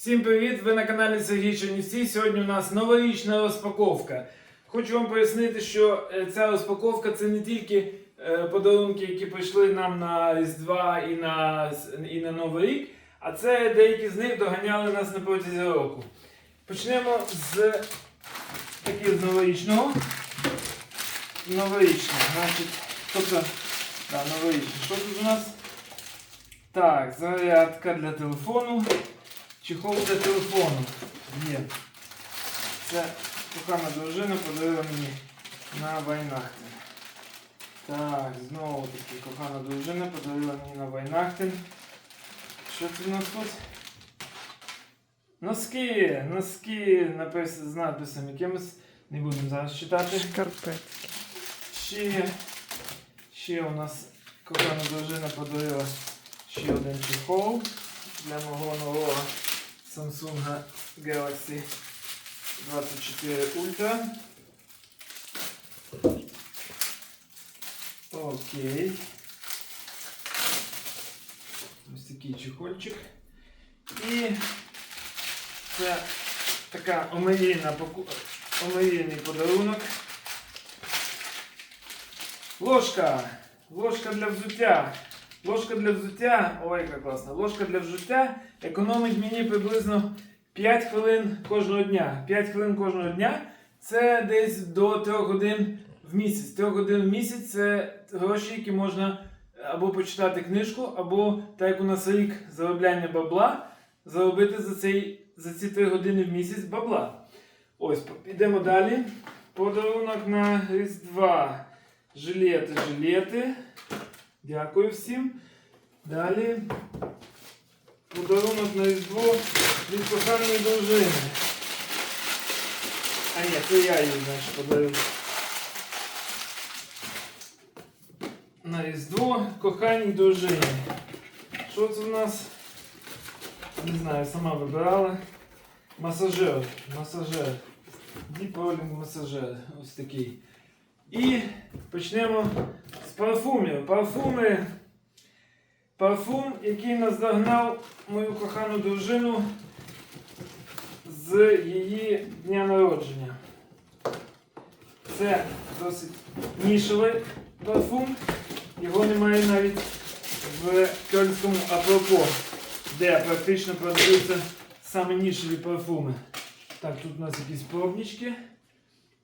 Всім привіт! Ви на каналі Сергій Чернівці. Сьогодні у нас новорічна розпаковка. Хочу вам пояснити, що е, ця розпаковка це не тільки е, подарунки, які прийшли нам на Різдва і на, і на Новий рік, а це деякі з них доганяли нас на протязі року. Почнемо з таких з новорічного. Новорічного, значить, тобто, да, новорічний. Що тут у нас? Так, зарядка для телефону. Чехол для телефону. Є. Це кохана дружина подарила мені на Вайнахтен. Так, знову таки кохана дружина подарила мені на Вайнахтен. Що це у нас тут? Носки, носки напис... з надписом якимось. Не будемо зараз читати. Шкарпетки. Ще, ще у нас кохана дружина подарила ще один чехол для мого нового Samsung Galaxy 24 Ultra. Окей. Ось такий чехольчик. І це така омріяна поку... омріяний подарунок. Ложка. Ложка для взуття. Ложка для взуття. Ой, яка класна. Ложка для взуття економить мені приблизно 5 хвилин кожного дня. 5 хвилин кожного дня це десь до 3 годин в місяць. 3 годин в місяць це гроші, які можна або почитати книжку, або так як у нас рік заробляння бабла, заробити за, цей, за ці 3 години в місяць бабла. Ось, підемо далі. Подарунок на Різдва. Жилети, жилети. Дякую всім. Далі. Подарунок на Різдво від коханої дружини. А ні, це я їй, значить, подарив. На Різдво коханій дружині. Що це в нас? Не знаю, сама вибирала. Масажер. Масажер. Deep масажер. Ось такий. І почнемо з парфумів. Парфуми. Парфум, який наздогнав мою кохану дружину з її дня народження. Це досить нішевий парфум. Його немає навіть в кельтському апропо, де практично продаються саме нішеві парфуми. Так, тут у нас якісь пробнички.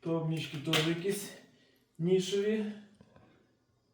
Пробнички теж якісь нішеві.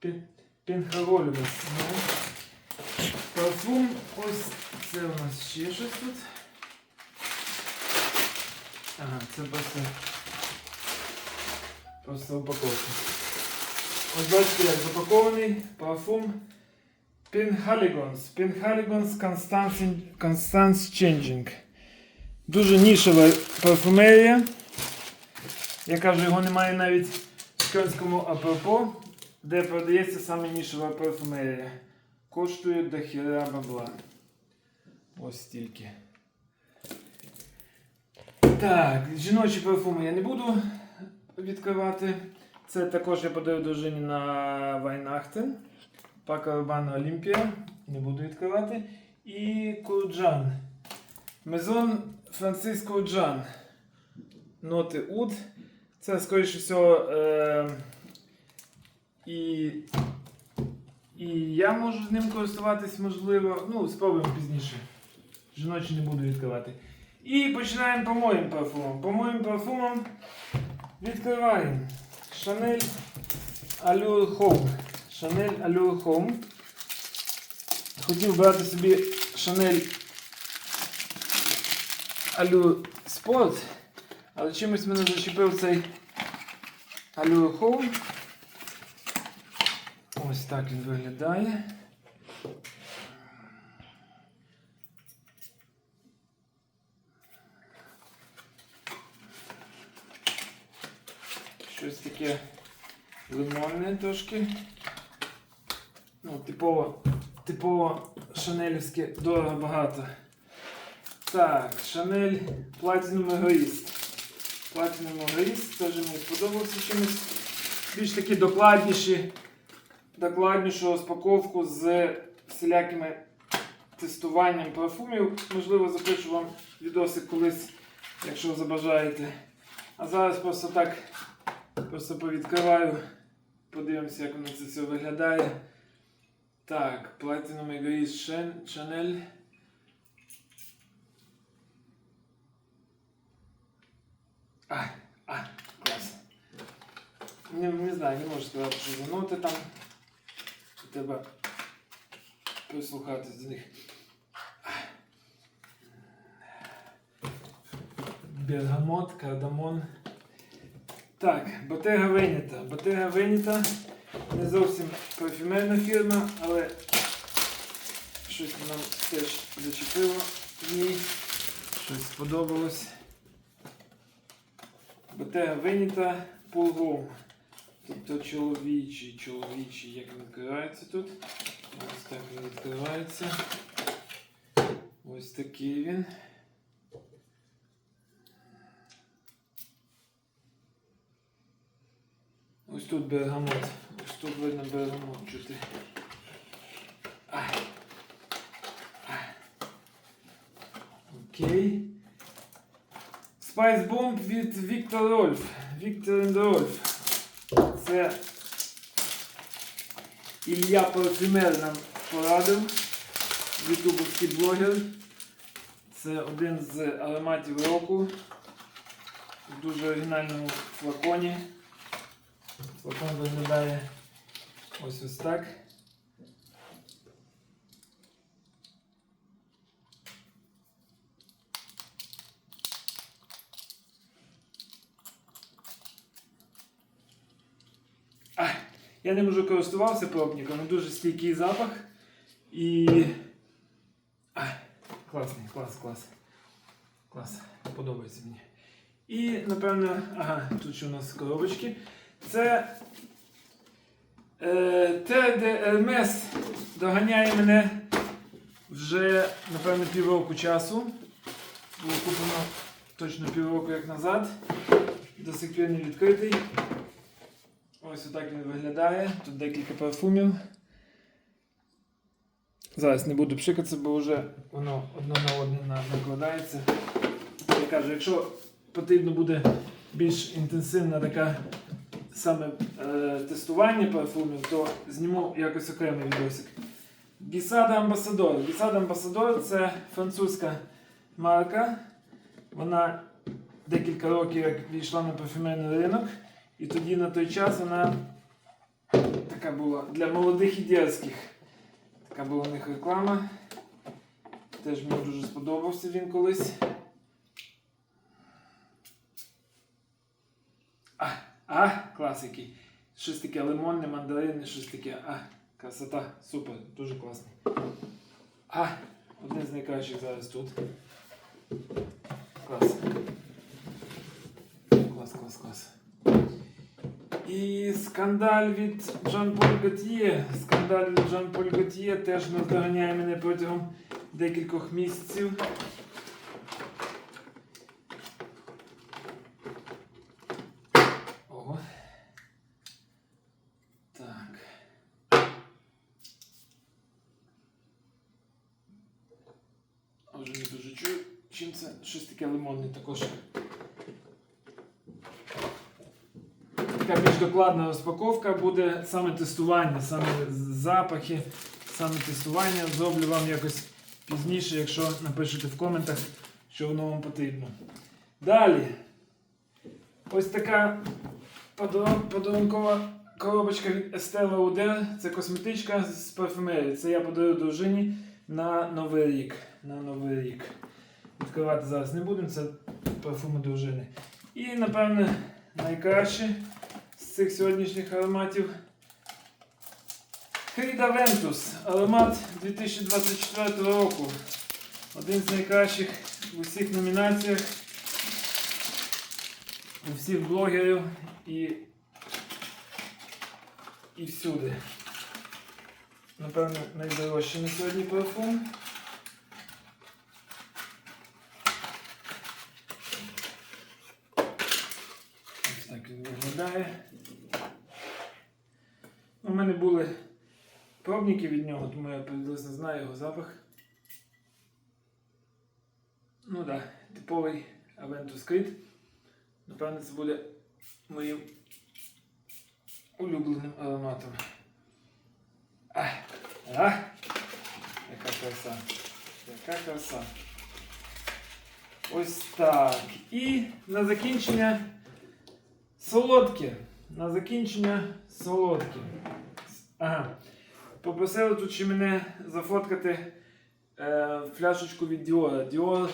Пін- Пінхароль ну. Парфум. Ось це у нас ще щось тут. Ага, це просто. Просто упаковка. Ось бачите, як запакований парфум. Pinhaligons Constance, Constance Changing. Дуже нішева парфумерія. Я кажу, його немає навіть в кельтському апропо, де продається саме нішева парфумерія. Коштує до хіра бабла. Ось стільки. Так, жіночі парфуми я не буду відкривати. Це також я подарую дружині на Вайнахтен. Пака Урбана Олімпія. Не буду відкривати. І Курджан. Мезон Франциско Джан. Ноти Уд. Це, скоріше всього, е, і, і я можу ним користуватись, можливо. Ну, спробуємо пізніше. Жіночі не буду відкривати. І починаємо по моїм парфумам. По моїм парфумам відкриваємо Chanel Allure Home. Chanel Allure Home. Хотів брати собі Chanel Allure Sport, але чимось мене зачепив цей Home. Ось так він виглядає. Щось таке лимонне трошки. Ну, типово, типово шанелівське дорого багато. Так, Шанель Platinum Egoist. Platinum Egoist теж мені сподобався чимось. Більш такі докладніші, докладнішу розпаковку з всілякими тестуванням парфумів. Можливо, запишу вам відосик колись, якщо забажаєте. А зараз просто так просто повідкриваю. Подивимося, як воно це все виглядає. Так, Platinum Egoist Chanel. А, а, клас. Не, не знаю, не можу сказати, що за ноти там. Треба прислухатись до них. Бергамот, кардамон. Так, Bottega Veneta. Bottega Veneta не зовсім парфюмерна фірма, але щось нам теж зачепило ній. Щось сподобалось. Bottega Veneta Pulgom. Тобто чоловічий, чоловічий, як він відкривається тут. Ось так він відкривається. Ось такий він. Ось тут бергамот. Ось тут видно бергамот чути. Окей. Spice Bomb від Віктор Рольф. Віктор Рольф. Це Ілля Парфюмер нам порадив. Ютубовський блогер. Це один з ароматів року. В дуже оригінальному флаконі. Флакон виглядає ось ось так. А, я ним вже користувався пробником, він дуже стійкий запах. І. А, класний, клас, клас. Клас, подобається мені. І, напевно, ага, тут ще у нас коробочки. Це е, Ермес доганяє мене вже, напевно, півроку часу. Було куплено точно півроку як назад. До сих пір не відкритий. Ось отак він виглядає. Тут декілька парфумів. Зараз не буду пшикатися, бо вже воно одне на одне на- накладається. Я кажу, якщо потрібно буде більш інтенсивна така саме е, тестування парфумів, то зніму якось окремий відосик. Гісада Амбасадор. Гісада Амбасадор це французька марка. Вона декілька років як війшла на парфюмерний ринок. І тоді на той час вона така була для молодих і дерзких. Така була у них реклама. Теж мені дуже сподобався він колись. А, а, клас який. Щось таке лимонне, мандаринне, щось таке. А, красота, супер, дуже класний. А, один з найкращих зараз тут. Клас, клас, клас. І скандаль від Жан-Поль Готьє. Скандаль від Жан-Поль Готьє теж наздоганяє мене протягом декількох місяців. Ого. Вже не дуже чую, чим це щось таке лимонне також. Така більш докладна розпаковка буде саме тестування, саме запахи, саме тестування. Зроблю вам якось пізніше, якщо напишете в коментах, що воно вам потрібно. Далі. Ось така подарункова коробочка від Estée Lauder. Це косметичка з парфюмерії. Це я подарую дружині на Новий рік. На Новий рік. Відкривати зараз не будемо, це парфуми дружини. І, напевне, найкраще цих сьогоднішніх ароматів. Creed Aventus. Аромат 2024 року. Один з найкращих в усіх номінаціях. У всіх блогерів і, і всюди. Напевно, найдорожчий на сьогодні парфум. Ось так він виглядає. У мене були пробники від нього, тому я приблизно знаю його запах. Ну так, да, типовий Aventus Creed. Напевно, це буде моїм улюбленим ароматом. А, а, яка краса. Яка краса. Ось так. І на закінчення солодке. На закінчення солодке. Ага. Попросили тут ще мене зафоткати е, фляшечку від Dior. Dior,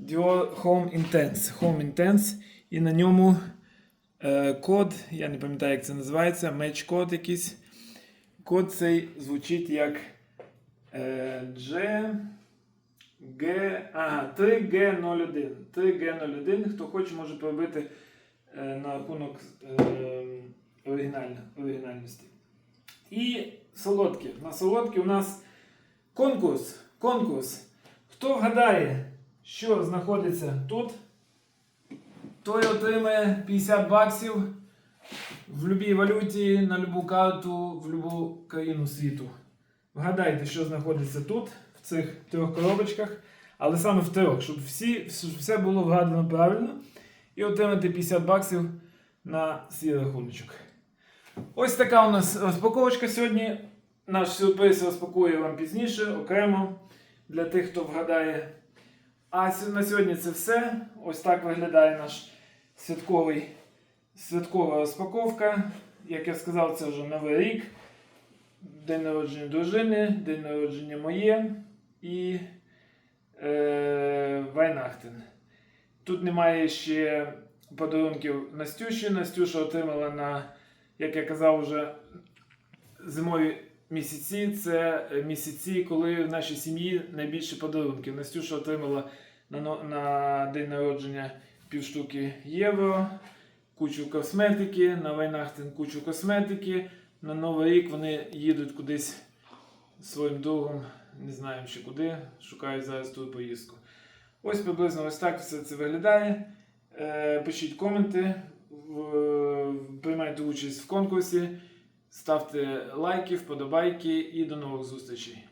Dior Home Intense. Home Intense. І на ньому е, код, я не пам'ятаю, як це називається, меч код якийсь. Код цей звучить як е, G, G, ага, 3G01. 3G01. Хто хоче, може пробити е, на рахунок е, оригінальності. І солодкі. На солодкі у нас конкурс. Конкурс. Хто вгадає, що знаходиться тут, той отримає 50 баксів в будь-якій валюті, на будь-яку карту, в будь-яку країну світу. Вгадайте, що знаходиться тут, в цих трьох коробочках, але саме в трьох, щоб всі, все було вгадано правильно. І отримати 50 баксів на свій рахуночок. Ось така у нас розпаковочка сьогодні. Наш сюрприз розпакую вам пізніше, окремо для тих, хто вгадає. А на сьогодні це все. Ось так виглядає наш святковий, святкова розпаковка. Як я сказав, це вже Новий рік, день народження дружини, день народження моє і е, Вайнахтен. Тут немає ще подарунків Настюші. Настюша отримала на, як я казав, вже зимові місяці. Це місяці, коли в нашій сім'ї найбільше подарунків. Настюша отримала на, на день народження півштуки євро, кучу косметики, на Вайнахтен кучу косметики. На Новий рік вони їдуть кудись своїм другом, не знаємо ще куди, шукають зараз ту поїздку. Ось приблизно ось так все це виглядає. Е, Пишіть коменти, приймайте участь в конкурсі, ставте лайки, вподобайки і до нових зустрічей.